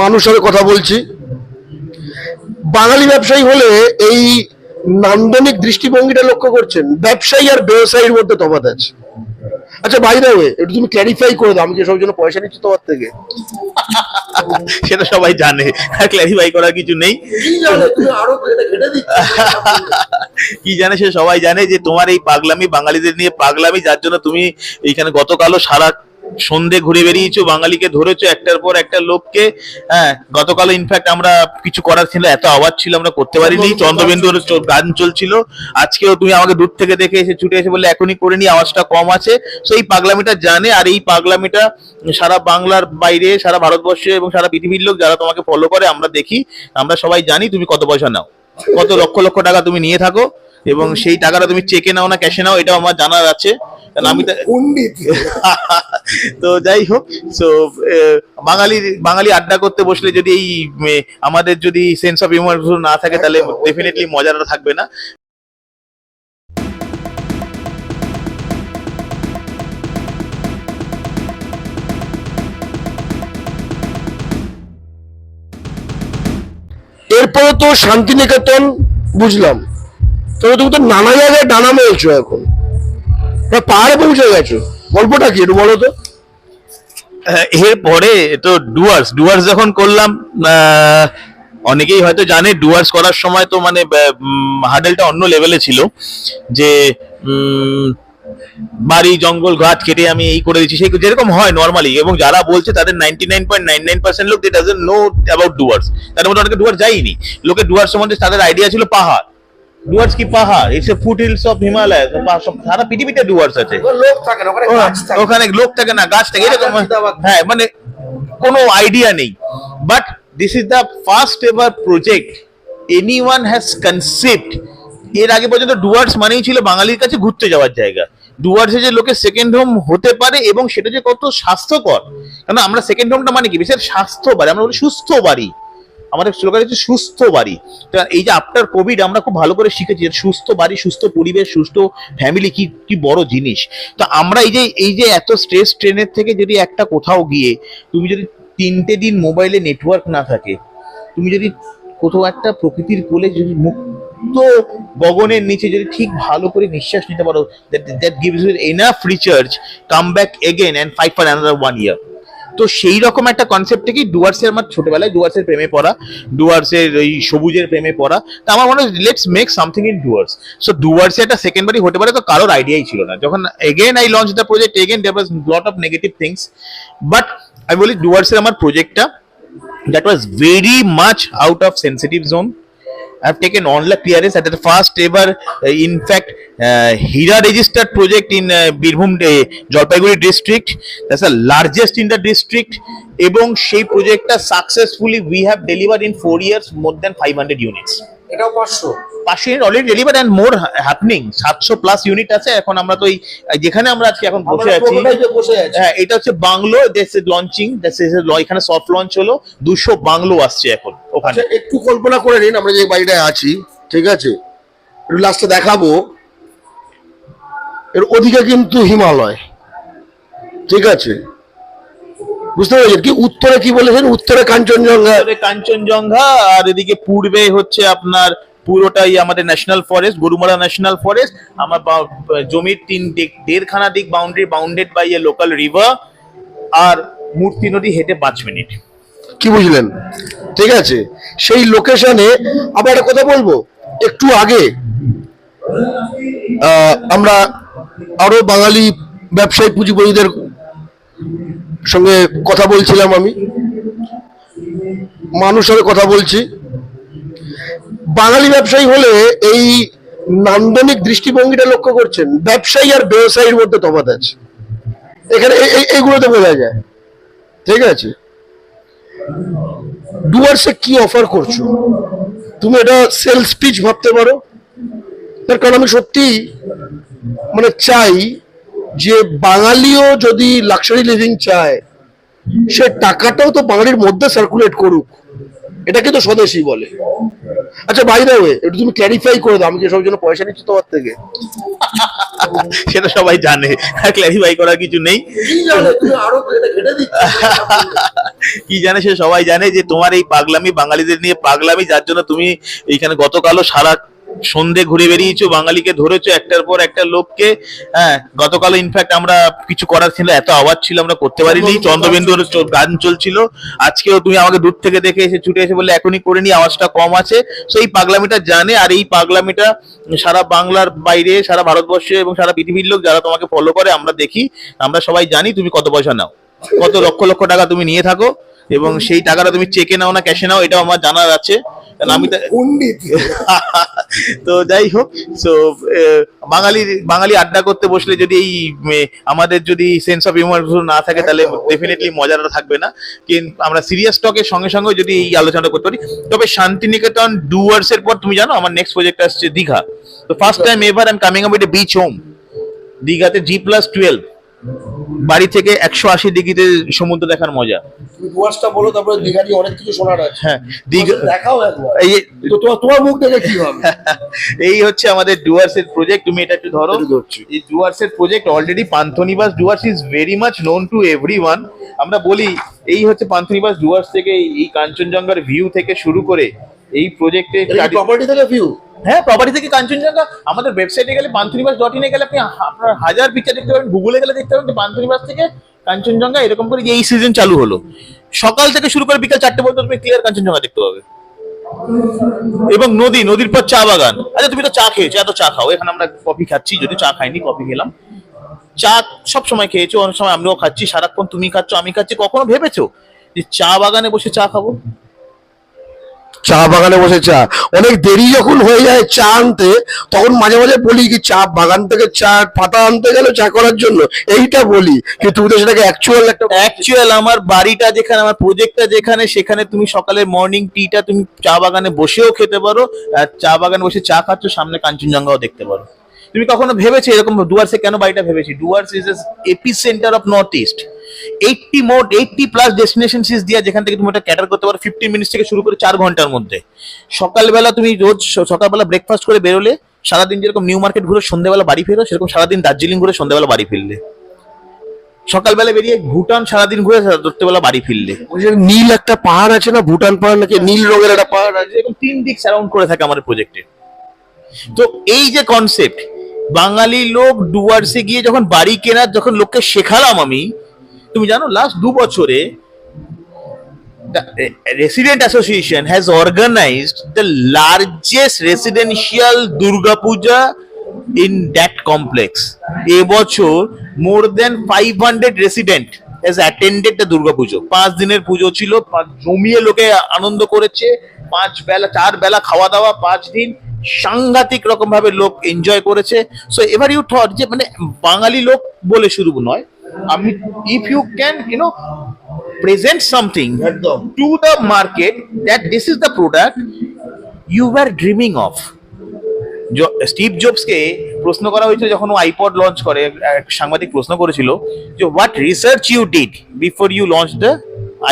মানুষের কথা বলছি। বাঙালি ব্যবসায়ী হলে এই নান্দনিক দৃষ্টিভঙ্গিটা লক্ষ্য করছেন। ব্যবসায়ী আর ব্যবসায়ীর মধ্যে তফাৎ আছে। আচ্ছা ভাই দা একটু তুমি ক্ল্যারিফাই করে দাও আমি কি সব জন্য পয়সা নিচ্ছি তোমার থেকে? সেটা সবাই জানে আর ক্ল্যারিফাই করার কিছু নেই। কি জানে সে সবাই জানে যে তোমার এই পাগলামি বাঙালিদের নিয়ে পাগলামি যার জন্য তুমি এইখানে গতকালও সারা সন্ধে ঘুরে বেরিয়েছো বাঙালিকে ধরেছো একটার পর একটা লোককে হ্যাঁ গতকাল ইনফ্যাক্ট আমরা কিছু করার ছিল এত আওয়াজ ছিল আমরা করতে পারিনি চন্দ্রবিন্দুর গান চলছিল আজকেও তুমি আমাকে দূর থেকে দেখে এসে ছুটে এসে বলে এখনই করে নি আওয়াজটা কম আছে। তো এই পাগলামিটা জানে আর এই পাগলামিটা সারা বাংলার বাইরে সারা ভারতবর্ষে এবং সারা পৃথিবীর লোক যারা তোমাকে ফলো করে আমরা দেখি আমরা সবাই জানি তুমি কত পয়সা নাও। কত লক্ষ লক্ষ টাকা তুমি নিয়ে থাকো। এবং সেই টাকাটা তুমি চেকে নাও না ক্যাশে নাও এটাও আমার জানার আছে। কারণ আমি পণ্ডিত তো যাই হোক তো বাঙালি বাঙালি আড্ডা করতে বসলে যদি এই আমাদের যদি সেন্স অফ হিউমার না থাকে তাহলে ডেফিনেটলি মজাটা থাকবে না। এরপরে তো শান্তিনিকেতন বুঝলাম। তবে তুমি তো নানা জায়গায় ডানা মেলছো এখন। পাহাড়ে পৌঁছে গেছো। গল্পটা কি একটু বলো তো। আহ, এরপরে তো ডুয়ার্স ডুয়ার্স যখন করলাম অনেকেই হয়তো জানে ডুয়ার্স করার সময় তো মানে হার্ডেলটা অন্য লেভেলে ছিল যে বাড়ি জঙ্গল ঘাট কেটে আমি এই করে দিচ্ছি সেই যেরকম হয় নর্মালি এবং যারা বলছে তাদের ninety nine point nine nine percent লোক ডাজেন্ট নো অ্যাবাউট ডুয়ার্স। তাদের মধ্যে অনেকে ডুয়ার্স যায়নি লোকে ডুয়ার্স সম্বন্ধে তাদের আইডিয়া ছিল পাহাড়। ডুয়ার্স কি পাহাড়? It's a foot hills of Himalaya সারা পৃথিবীতে ডুয়ার্স আছে। লোক থাকে না ওখানে গাছ থাকে। ওখানে লোক থাকে না গাছ থাকে আবার- হ্যাঁ। মানে কোনো আইডিয়া নেই। But this is the first ever project anyone has concept এর আগে পর্যন্ত ডুয়ার্স মানেই ছিল বাঙালির কাছে ঘুরতে যাওয়ার জায়গা। ডুয়ার্সে যে লোকের সেকেন্ড হোম হতে পারে এবং সেটা যে কত স্বাস্থ্যকর। কারণ আমরা সেকেন্ড হোমটা মানে কি? বিশেষ স্বাস্থ্য বাড়ি আমরা বলি সুস্থ বাড়ি আমাদের স্লোগান হচ্ছে সুস্থ বাড়ি। এই যে আফটার কোভিড আমরা খুব ভালো করে শিখেছি সুস্থ বাড়ি, সুস্থ পরিবেশ, সুস্থ ফ্যামিলি কি কি বড় জিনিস। তো আমরা এই যে এই যে এত স্ট্রেস ট্রেনের থেকে যদি একটা কোথাও গিয়ে তুমি যদি তিনটে দিন মোবাইলে নেটওয়ার্ক না থাকে, তুমি যদি কোথাও একটা প্রকৃতির কোলে যদি মুক্ত গগনের নিচে যদি ঠিক ভালো করে নিঃশ্বাস নিতে পারো that gives you enough recharge come back again and fight for another one year তো সেই রকম একটা কনসেপ্ট থেকেই ডুয়ার্সের আমার ছোটবেলায় ডুয়ার্সের প্রেমে পড়া ডুয়ার্সের এই সবুজের প্রেমে পড়া। তা আমার মনে হয় let's make something in Dooars so ডুয়ার্সে একটা সেকেন্ড বাড়ি হতে পারে, তো কারোর আইডিয়াই ছিল না। যখন again I launch the project again there was lot of negative things but আমি বলি ডুয়ার্সের আমার প্রজেক্টটা that was very very out of of sensitive zone. have taken online clearance at the first ever, uh, in fact, uh, HIRA registered project in uh, Birbhum, uh, Jalpaiguri district. That's the largest in the district. এবং সেই have deliver in four years more than five hundred units এটাও পাঁচশো পাঁচশো unit already deliver and more happening সাতশো plus unit আছে এখন আমরা তো যেখানে আমরা আজকে এখন বসে আছি। হ্যাঁ এটা হচ্ছে বাংলো দেশ লঞ্চিং এখানে সফট লঞ্চ হলো দুশো বাংলো আসছে এখন ওখানে। আচ্ছা একটু কল্পনা করে নিন আমরা যে বাড়িটায় আছি ঠিক আছে? একটু লাস্টে দেখাবো। এর ওদিকে কিন্তু হিমালয় ঠিক আছে? বুঝতে পেরেছেন? কি উত্তরে কি বলেছেন? উত্তরে কাঞ্চনজঙ্ঘা। কাঞ্চনজঙ্ঘা আর এদিকে পূর্বে হচ্ছে আপনার পুরোটাই আমাদের national forest Gorumara national forest আমার জমির তিন দিক, দেড়খানা দিক boundary bounded by a local river আর মূর্তি নদী হেঁটে পাঁচ মিনিট। কি বুঝলেন? ঠিক আছে। সেই লোকেশনে আবার কথা বলব? একটু আগে আমরা আরও বাঙালি ব্যবসায়ী পুঁজিপতিদের সঙ্গে কথা বলছিলাম আমি। মানুষের কথা বলছি। বাঙালি ব্যবসায়ী হলে এই নান্দনিক দৃষ্টিভঙ্গিটা লক্ষ্য করছেন। ব্যবসায়ী আর ব্যবসায়ীর মধ্যে তফাৎ আছে। এখানে এই- এই- এইগুলোতে বোঝা যায়। ঠিক আছে? ডুয়ার্সে কি অফার করছ? তুমি এটা সেলস পিচ ভাবতে পারো। তার কারণ আমি সত্যি মানে চাই যে বাঙালিও যদি লাক্সারি লিভিং চায়, সে টাকাটাও তো বাঙালির মধ্যে সার্কুলেট করুক। এটাকে তো স্বদেশী বলে। আচ্ছা বাই দা ওয়ে একটু তুমি ক্ল্যারিফাই করে দাও আমি কি সব জন্য পয়সা নিচ্ছি তোমার থেকে? সেটা সবাই জানে ক্ল্যারিফাই করার কিছু নেই। কি জানো সে সবাই জানে যে তোমার এই পাগলামি বাঙালিদের নিয়ে পাগলামি যার জন্য তুমি এইখানে গতকালও সারা সন্ধে ঘুরে বেরিয়েছো বাঙালিকে ধরেছো একটার পর একটা লোককে হ্যাঁ গতকাল ইনফ্যাক্ট আমরা কিছু করার ছিল এত আওয়াজ ছিল আমরা করতে পারিনি চন্দ্রবিন্দুর গান চলছিল আজকেও তুমি আমাকে দূর থেকে দেখে এসে ছুটে এসে বলে এখনই করে নি আওয়াজটা কম আছে। তো এই পাগলামিটা জানে আর এই পাগলামিটা সারা বাংলার বাইরে সারা ভারতবর্ষে এবং সারা পৃথিবীর লোক যারা তোমাকে ফলো করে আমরা দেখি আমরা সবাই জানি তুমি কত পয়সা নাও। কত লক্ষ লক্ষ টাকা তুমি নিয়ে থাকো এবং সেই টাকাটা তুমি চেকে নাও না ক্যাশে নাও এটাও আমার জানার আছে। কারণ আমি তো পণ্ডিত তো যাই হোক তো বাঙালি বাঙালি আড্ডা করতে বসলে যদি এই আমাদের যদি সেন্স অফ হিউমার না থাকে, তাহলে ডেফিনেটলি মজাটা থাকবে না। কিন্তু আমরা সিরিয়াস টকের সঙ্গে সঙ্গে যদি এই আলোচনাটা করতে পারি, তবে শান্তিনিকেতন ডুয়ার্স এর পর, তুমি জানো, আমার নেক্সট প্রজেক্ট আসছে দীঘা। তো first time ever I am coming up with beach home দীঘাতে জি প্লাস টুয়েলভ বাড়ি থেকে একশো আশি ডিগ্রিতে সমুদ্র দেখার মজা। ডুয়ার্সটা বলো তারপরে দীঘা নিয়ে অনেক কিছু শোনার আছে। হ্যাঁ দীঘা দেখাও একবার। এই তো তোমার তোমার মুখ দেখে কি হবে? এই হচ্ছে আমাদের ডুয়ার্স এর প্রজেক্ট তুমি এটা একটু ধরো। এই ডুয়ার্স এর project already Panthanibas Dooars is very much known to everyone আমরা বলি এই হচ্ছে পান্থনিবাস ডুয়ার্স থেকে এই কাঞ্চনজঙ্ঘার ভিউ থেকে শুরু করে এই প্রজেক্টে প্রপার্টি থেকে ভিউ হ্যাঁ প্রপার্টি থেকে কাঞ্চনজঙ্ঘা। আমাদের ওয়েবসাইটে গেলে পান্থনিবাস ডট ইনে গেলে আপনি আপনার হাজার পিকচার দেখতে পাবেন গুগলে গেলে দেখতে পাবেন যে পান্থনিবাস থেকে কাঞ্চনজঙ্ঘা এরকম করে এই সিজন চালু হলো। সকাল থেকে শুরু করে বিকাল চারটে পর্যন্ত তুমি ক্লিয়ার কাঞ্চনজঙ্ঘা দেখতে পাবে। এবং নদী, নদীর পর চা বাগান। আচ্ছা তুমি তো চা খেয়েছো, এত চা খাও। এখানে আমরা কফি খাচ্ছি যদি চা খাইনি, কফি খেলাম। চা সব সময় খেয়েছো, অনেক সময় আমিও খাচ্ছি, সারাক্ষণ তুমি খাচ্ছ, আমি খাচ্ছি। কখনো ভেবেছো যে চা বাগানে বসে চা খাব? চা বাগানে বসে চা অনেক দেরি যখন হয়ে যায় চা আনতে, তখন মাঝে মাঝে বলি কি, চা বাগান থেকে চা, পাতা আনতে গেল চা করার জন্য। এইটা বলি কিন্তু তুমি তো সেটাকে অ্যাকচুয়াল একটা অ্যাকচুয়াল আমার বাড়িটা যেখানে, আমার প্রজেক্টটা যেখানে, সেখানে তুমি সকালে মর্নিং টিটা তুমি চা বাগানে বসেও খেতে পারো, আর চা বাগানে বসে চা খাচ্ছ, সামনে কাঞ্চনজঙ্ঘাও দেখতে পারো। তুমি কখনো ভেবেছো এরকম ডুয়ার্সে কেন বাড়িটা ভেবেছি? Dooars is epicentre of north east eighty মোট এইটটি প্লাস ডেস্টিনেশন সিজ দিয়ে যেখান থেকে তুমি ওটা ক্যাটার করতে পারো ফিফটিন মিনিটস থেকে শুরু করে চার ঘণ্টার মধ্যে। সকালবেলা তুমি রোজ সকালবেলা ব্রেকফাস্ট করে বেরোলে সারাদিন যেরকম নিউ মার্কেট ঘুরে সন্ধ্যেবেলা বাড়ি ফেরো সেরকম সারাদিন দার্জিলিং ঘুরে সন্ধ্যেবেলা বাড়ি ফিরলে। সকালবেলা বেরিয়ে ভুটান সারাদিন ঘুরে রাত্রেবেলা বাড়ি ফিরলে। নীল একটা পাহাড় আছে না ভুটান পাহাড় নাকি নীল রঙের একটা পাহাড় আছে? এরকম তিন দিক সারাউন্ড করে থাকে আমাদের প্রজেক্টে তো এই যে কনসেপ্ট বাঙালি লোক ডুয়ার্সে গিয়ে যখন বাড়ি কেনার যখন লোককে শেখালাম আমি তুমি জানো লাস্ট দু বছরে resident association has organized the largest residential Durga Puja in that complex এবছর more than five hundred resident has attended the Durga Puja পাঁচ দিনের পুজো ছিল জমিয়ে লোকে আনন্দ করেছে, পাঁচ বেলা, চার বেলা খাওয়া দাওয়া, পাঁচ দিন সাংঘাতিক রকম ভাবে লোক এনজয় করেছে। সো এবার ইউ থট যে মানে বাঙালি লোক বলে শুধু নয় আমি if you can you know present something to the market that this is the product you were dreaming of Steve জবসকে প্রশ্ন করা হয়েছিল যখন ও আইপড লঞ্চ করে এক সাংবাদিক প্রশ্ন করেছিল যে what research you did before you launch the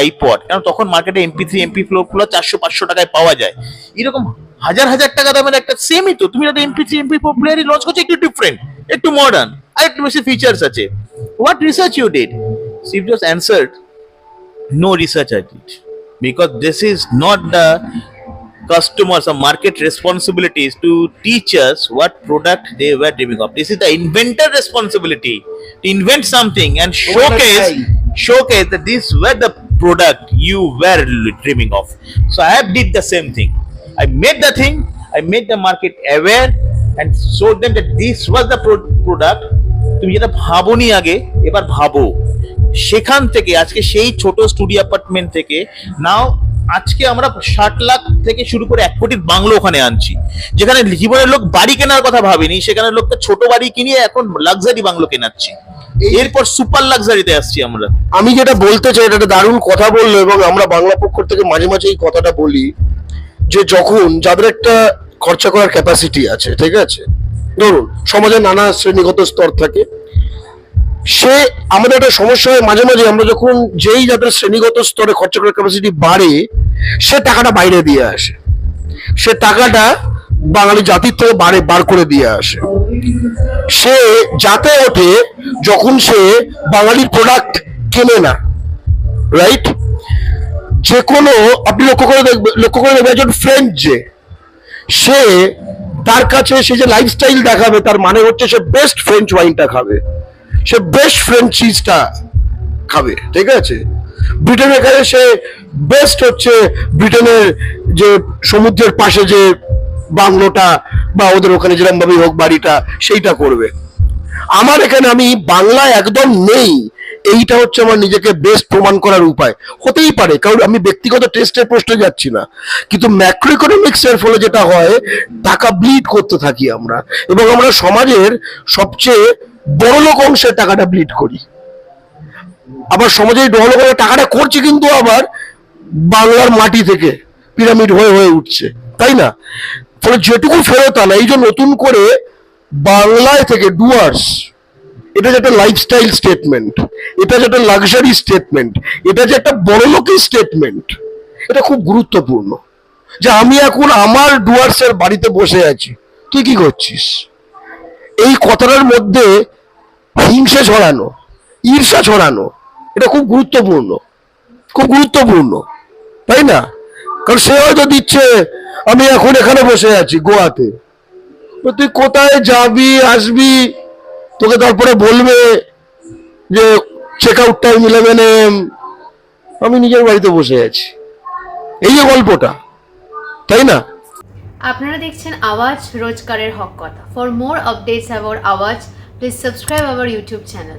iPod কারণ তখন মার্কেটে এমপি থ্রি এমপি ফ্লোরগুলো চারশো পাঁচশো টাকায় পাওয়া যায়। এরকম হাজার হাজার টাকা দামের একটা সেমই তো। তুমি একটা এমপি থ্রি এমপি ফোর প্লেয়ারই লঞ্চ করছ একটু ডিফারেন্ট একটু মডার্ন আর একটু বেশি ফিচার্স আছে। What research you did? Steve Jobs answered, No research I did. Because this is not the customers or market responsibilities to teach us what product they were dreaming of. This is the inventor responsibility to invent something and showcase showcase that these were the product you were dreaming of. So I have did the same thing. I made the thing, I made the market aware and showed them that this was the pro product তুমি যেটা ভাবোনি আগে এবার ভাবো। সেখান থেকে আজকে সেই ছোট স্টুডিও অ্যাপার্টমেন্ট থেকে নাও আজকে আমরা ষাট লাখ থেকে শুরু করে এক কোটির বাংলো ওখানে আনছি। যেখানে জীবনের লোক বাড়ি কেনার কথা ভাবেনি সেখানে লোককে ছোট বাড়ি কিনিয়ে এখন লাক্সারি বাংলো কেনাচ্ছি। এরপর সুপার লাক্সারিতে আসছি আমরা। আমি যেটা বলতে চাই এটা একটা দারুণ কথা বলল এবং আমরা বাংলা পক্ষ থেকে মাঝে মাঝে এই কথাটা বলি যে যখন যাদের একটা খরচা করার ক্যাপাসিটি আছে ঠিক আছে? ধরুন, সমাজে নানা শ্রেণীগত স্তর থাকে। সে আমাদের একটা সমস্যা হয়, মাঝে মাঝে আমরা যখন যেই যাদের শ্রেণীগত স্তরে খরচা করার ক্যাপাসিটি বাড়ে, সে টাকাটা বাইরে দিয়ে আসে। সে টাকাটা বাঙালি জাতির থেকে বারে বার করে দিয়ে আসে। সে যাতে ওঠে, যখন সে বাঙালির প্রোডাক্ট কেনে না রাইট যে কোনো, আপনি লক্ষ্য করে দেখবেন লক্ষ্য করে দেখবেন, একজন ফ্রেন্ড যে, সে তার কাছে সে যে লাইফস্টাইল দেখাবে, তার মানে হচ্ছে সে বেস্ট ফ্রেঞ্চ ওয়াইনটা খাবে। সে বেস্ট ফ্রেঞ্চ চিজটা খাবে, ঠিক আছে? ব্রিটেনের কাছে সে বেস্ট হচ্ছে ব্রিটেনের যে সমুদ্রের পাশে যে বাংলোটা বা ওদের ওখানে যেরকম ভাবে হোক বাড়িটা, সেইটা করবে। আমার এখানে আমি বাংলা একদম নেই। এইটা হচ্ছে আমার নিজেকে বেস্ট প্রমাণ করার উপায়। হতেই পারে, কারণ আমি ব্যক্তিগত টেস্টের প্রশ্নে যাচ্ছি না। কিন্তু ম্যাক্রো ইকোনমিক্স এর ফলে যেটা হয়, টাকা ব্লিড করতে থাকি আমরা। এবং আমরা সমাজের সবচেয়ে বড় লোক অংশের টাকাটা ব্লিড করি। আবার সমাজে বড় লোক টাকাটা করছে কিন্তু আবার বাংলার মাটি থেকে পিরামিড হয়ে হয়ে উঠছে। তাই না? ফলে যেটুকু ফেরত আনা, এই যে নতুন করে বাংলায় থেকে ডুয়ার্স এটা একটা লাইফস্টাইল স্টেটমেন্ট এটা যে একটা লাক্সারি স্টেটমেন্ট এটা যে একটা বড় লোকের স্টেটমেন্ট এটা খুব গুরুত্বপূর্ণ। যে আমি এখন আমার ডুয়ার্সের বাড়িতে বসে আছি, তুই কি করছিস? এই কথাটার মধ্যে হিংসা ছড়ানো, ঈর্ষা ছড়ানো, এটা খুব গুরুত্বপূর্ণ। খুব গুরুত্বপূর্ণ, তাই না? কারণ সে হয়তো দিচ্ছে, আমি এখন এখানে বসে আছি, গোয়াতে। তুই কোথায় যাবি, আসবি? তোকে তারপরে বলবে যে check out time eleven AM আমি নিজের বাড়িতে বসে আছি। এই যে গল্পটা, তাই না? আপনারা দেখছেন আওয়াজ রোজকারের হক কথা। For more updates about Awaaz please subscribe our YouTube channel